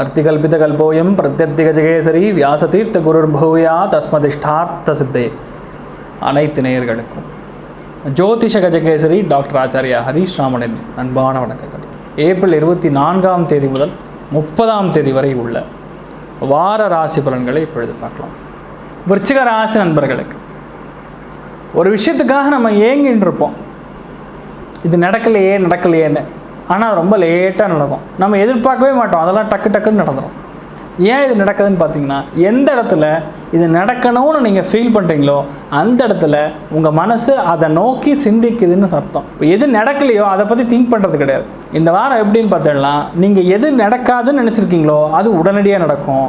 அர்த்திகல்பிதகல்போயம் பிரத்யர்த்திகஜகேசரி வியாசதீர்த்த குருர்பூயா தஸ்மதிஷ்டார்த்த சித்தே அனைத்து நேயர்களுக்கும் ஜோதிஷ கஜகேசரி டாக்டர் ஆச்சாரியா ஹரீஷ் ராமனின் அன்பான வணக்கங்கள். ஏப்ரல் இருபத்தி நான்காம் தேதி முதல் முப்பதாம் தேதி வரை உள்ள வார ராசி பலன்களை இப்பொழுது பார்க்கலாம். விருச்சிக ராசி நண்பர்களுக்கு ஒரு விஷயத்துக்காக நம்ம ஏங்கின்னு இருப்போம் இது நடக்கலையே நடக்கலையேன்னு. ஆனால் ரொம்ப லேட்டாக நடக்கும். நம்ம எதிர்பார்க்கவே மாட்டோம். அதெல்லாம் டக்கு டக்குன்னு நடந்துடும் ஏன் இது நடக்குதுன்னு பார்த்தீங்கன்னா எந்த இடத்துல இது நடக்கணும்னு நீங்கள் ஃபீல் பண்ணுறீங்களோ அந்த இடத்துல உங்கள் மனசு அதை நோக்கி சிந்திக்குதுன்னு அர்த்தம். இப்போ எது நடக்கலையோ அதை பற்றி திங்க் பண்ணுறது கிடையாது. இந்த வாரம் எப்படின்னு பார்த்தோம்னா நீங்கள் எது நடக்காதுன்னு நினச்சிருக்கீங்களோ அது உடனடியாக நடக்கும்.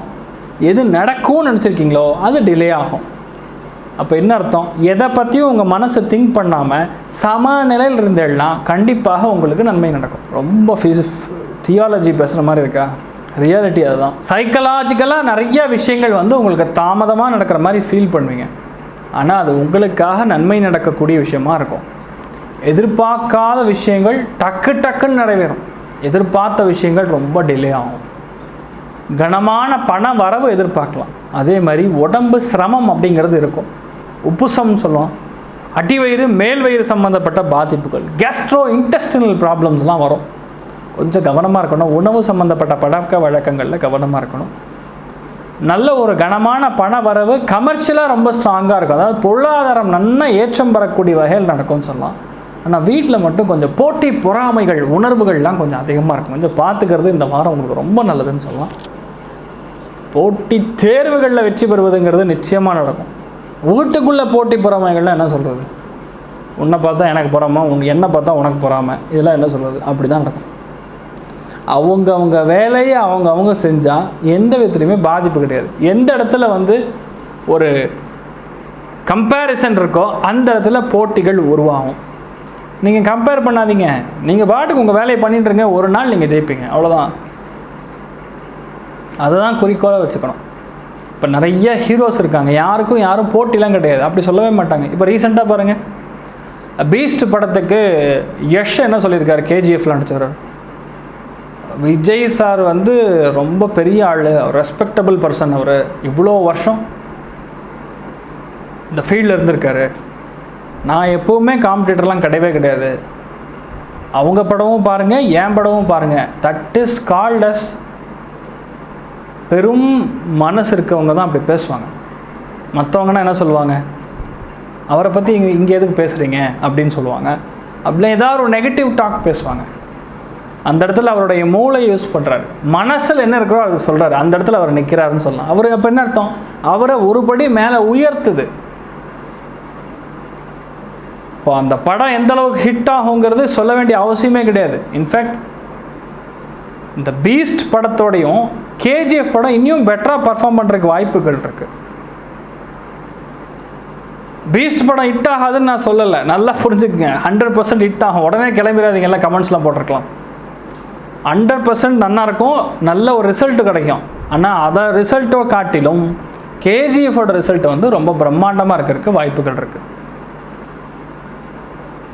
எது நடக்கும்னு நினச்சிருக்கீங்களோ அது டிலே ஆகும். அப்போ என்ன அர்த்தம்? எதை பற்றியும் உங்கள் மனசை திங்க் பண்ணாமல் சமநிலையில் இருந்தேன்னா கண்டிப்பாக உங்களுக்கு நன்மை நடக்கும். ரொம்ப ஃபீஸ் தியாலஜி பேசுகிற மாதிரி இருக்கா? ரியாலிட்டி அதுதான். சைக்கலாஜிக்கலாக நிறைய விஷயங்கள் வந்து உங்களுக்கு தாமதமாக நடக்கிற மாதிரி ஃபீல் பண்ணுவீங்க. ஆனால் அது உங்களுக்காக நன்மை நடக்கக்கூடிய விஷயமா இருக்கும். எதிர்பார்க்காத விஷயங்கள் டக்கு டக்குன்னு நிறைவேறும். எதிர்பார்த்த விஷயங்கள் ரொம்ப டிலே ஆகும். கனமான பண வரவு எதிர்பார்க்கலாம். அதே மாதிரி உடம்பு சிரமம் அப்படிங்கிறது இருக்கும். உப்புசம் சொல்லுவோம். அடிவயிறு மேல் வயிறு சம்மந்தப்பட்ட பாதிப்புகள். கேஸ்ட்ரோ இன்டெஸ்டினல் ப்ராப்ளம்ஸ்லாம் வரும். கொஞ்சம் கவனமாக இருக்கணும். உணவு சம்மந்தப்பட்ட பழக்க வழக்கங்களில் கவனமாக இருக்கணும். நல்ல ஒரு கனமான பண வரவு கமர்ஷியலாக ரொம்ப ஸ்ட்ராங்காக இருக்கும். அதாவது பொருளாதாரம் நன்ன ஏற்றம் பெறக்கூடிய வகையில் நடக்கும்னு சொல்லலாம். ஆனால் வீட்டில் மட்டும் கொஞ்சம் போட்டி பொறாமைகள் உணர்வுகள்லாம் கொஞ்சம் அதிகமாக இருக்கும். கொஞ்சம் பார்த்துக்கிறது இந்த வாரம் உங்களுக்கு ரொம்ப நல்லதுன்னு சொல்லலாம். போட்டி தேர்வுகளில் வெற்றி பெறுவதுங்கிறது நிச்சயமாக நடக்கும். வீட்டுக்குள்ளே போட்டி பொறாமைகள்லாம் என்ன சொல்கிறது உன்னை பார்த்தா எனக்கு பொறாமல் உன் என்னை பார்த்தா உனக்கு பொறாம. இதெல்லாம் என்ன சொல்கிறது அப்படி தான் நடக்கும். அவங்க அவங்க வேலையை அவங்க அவங்க செஞ்சால் எந்த விதத்துலையுமே பாதிப்பு கிடையாது. எந்த இடத்துல வந்து ஒரு கம்பேரிசன் இருக்கோ அந்த இடத்துல போட்டிகள் உருவாகும். நீங்கள் கம்பேர் பண்ணாதீங்க. நீங்கள் பாட்டுக்கு உங்கள் வேலையை பண்ணிட்டுருங்க ஒரு நாள் நீங்கள் ஜெயிப்பீங்க. அவ்வளோதான் அதை தான் குறிக்கோளாக வச்சுக்கணும். இப்போ நிறைய ஹீரோஸ் இருக்காங்க. யாருக்கும் யாரும் போட்டிலாம் கிடையாது. அப்படி சொல்லவே மாட்டாங்க. இப்போ ரீசெண்டாக பாருங்கள் பீஸ்ட் படத்துக்கு யஷ் என்ன சொல்லியிருக்காரு? கேஜிஎஃப்ல நடிச்சவர் விஜய் சார் வந்து ரொம்ப பெரிய ஆள். ரெஸ்பெக்டபிள் பர்சன் அவர் இவ்வளோ வருஷம் இந்த ஃபீல்டில் இருந்திருக்காரு. நான் எப்போவுமே காம்படிட்டர்லாம் கிடையவே கிடையாது. அவங்க படமும் பாருங்கள் என் படமும் பாருங்கள் தட் இஸ் கால்டஸ் பெரும் மனசு இருக்கவங்க தான் அப்படி பேசுவாங்க. மற்றவங்கன்னா என்ன சொல்லுவாங்க? அவரை பற்றி இங்கே இங்கே எதுக்கு பேசுகிறீங்க அப்படின்னு சொல்லுவாங்க. அப்படிலாம் ஏதாவது ஒரு நெகட்டிவ் டாக் பேசுவாங்க. அந்த இடத்துல அவருடைய மூளை யூஸ் பண்ணுறாரு மனசில் என்ன இருக்கிறோ அது சொல்கிறாரு அந்த இடத்துல அவர் நிற்கிறாருன்னு சொல்லலாம். அவர் அப்போ என்ன அர்த்தம்? அவரை ஒரு படி மேலே உயர்த்துது. இப்போ அந்த படம் எந்த அளவுக்கு ஹிட் ஆகுங்கிறது சொல்ல வேண்டிய அவசியமே கிடையாது. இன்ஃபேக்ட் இந்த பீஸ்ட் படத்தோடையும் கேஜிஎஃப் படம் இன்னும் பெட்டராக பர்ஃபார்ம் பண்ணுறதுக்கு வாய்ப்புகள் இருக்குது பீஸ்ட் படம் ஹிட் ஆகாதுன்னு நான் சொல்லலை. நல்லா புரிஞ்சுக்குங்க. ஹண்ட்ரட் பர்சன்ட் ஹிட் ஆகும். உடனே கிளம்பிடாதீங்க. எல்லாம் கமெண்ட்ஸ்லாம் போட்டிருக்கலாம். ஹண்ட்ரட் பர்சன்ட் நல்லாயிருக்கும் நல்ல ஒரு ரிசல்ட்டு கிடைக்கும். ஆனால் அதை ரிசல்ட்டை காட்டிலும் கேஜிஎஃபோட ரிசல்ட் வந்து ரொம்ப பிரம்மாண்டமாக இருக்கிறதுக்கு வாய்ப்புகள் இருக்குது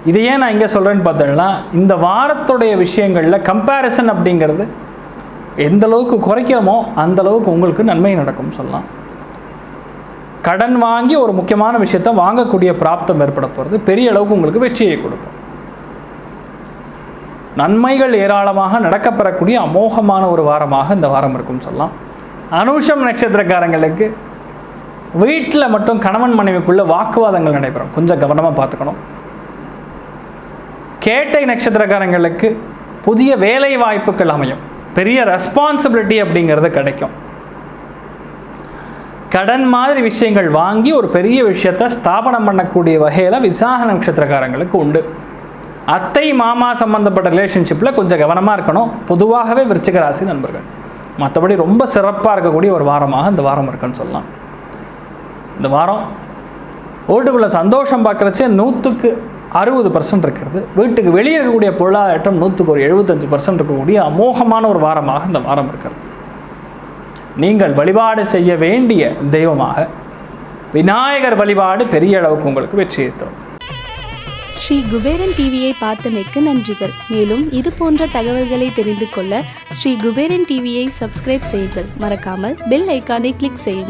இது ஏன் நான் இங்கே சொல்கிறேன்னு பார்த்தோம்னா இந்த வாரத்துடைய விஷயங்களில் கம்பேரிசன் அப்படிங்கிறது எந்த அளவுக்கு குறைக்கிறோமோ அந்த அளவுக்கு உங்களுக்கு நன்மை நடக்கும் சொல்லலாம். கடன் வாங்கி ஒரு முக்கியமான விஷயத்தை வாங்கக்கூடிய பிராப்தம் ஏற்பட போகிறது பெரிய அளவுக்கு உங்களுக்கு வெற்றியை கொடுக்கும். நன்மைகள் ஏராளமாக நடக்கப்பெறக்கூடிய அமோகமான ஒரு வாரமாக இந்த வாரம் இருக்கும் சொல்லலாம். அனுஷம் நட்சத்திரக்காரங்களுக்கு வீட்டில் மட்டும் கணவன் மனைவிக்குள்ள வாக்குவாதங்கள் நடைபெறும். கொஞ்சம் கவனமாக பார்த்துக்கணும். கேட்டை நட்சத்திரக்காரங்களுக்கு புதிய வேலை வாய்ப்புகள் அமையும். பெரிய ரெஸ்பான்சிபிலிட்டி அப்படிங்கிறது கிடைக்கும். கடன் மாதிரி விஷயங்கள் வாங்கி ஒரு பெரிய விஷயத்தை ஸ்தாபனம் பண்ணக்கூடிய வகையில் விசாக நட்சத்திரக்காரங்களுக்கு உண்டு. அத்தை மாமா சம்பந்தப்பட்ட ரிலேஷன்ஷிப்பில் கொஞ்சம் கவனமாக இருக்கணும். பொதுவாகவே விருச்சிக ராசி நண்பர்கள். மற்றபடி ரொம்ப சிறப்பாக இருக்கக்கூடிய ஒரு வாரமாக இந்த வாரம் இருக்குன்னு சொல்லலாம். இந்த வாரம் ஓட்டுக்குள்ளே சந்தோஷம் பார்க்குறச்சே நூற்றுக்கு அறுபது பர்சன்ட் இருக்கிறது. வீட்டுக்கு வெளியே இருக்கக்கூடிய பொருளாதாரம் நூற்றுக்கு ஒரு எழுபத்தஞ்சு பர்சன்ட் இருக்கக்கூடிய அமோகமான ஒரு வாரமாக இந்த வாரம் இருக்கிறது. நீங்கள் வழிபாடு செய்ய வேண்டிய தெய்வமாக விநாயகர் வழிபாடு பெரிய அளவுக்கு உங்களுக்கு வெற்றியை தரும் ஸ்ரீ குபேரன் டிவியை பார்த்தமைக்கு நன்றிகள். மேலும் இது போன்ற தகவல்களை தெரிந்து கொள்ள ஸ்ரீ குபேரன் டிவியை சப்ஸ்கிரைப் செய்யுங்கள். மறக்காமல் பெல் ஐக்கானை கிளிக் செய்யுங்கள்.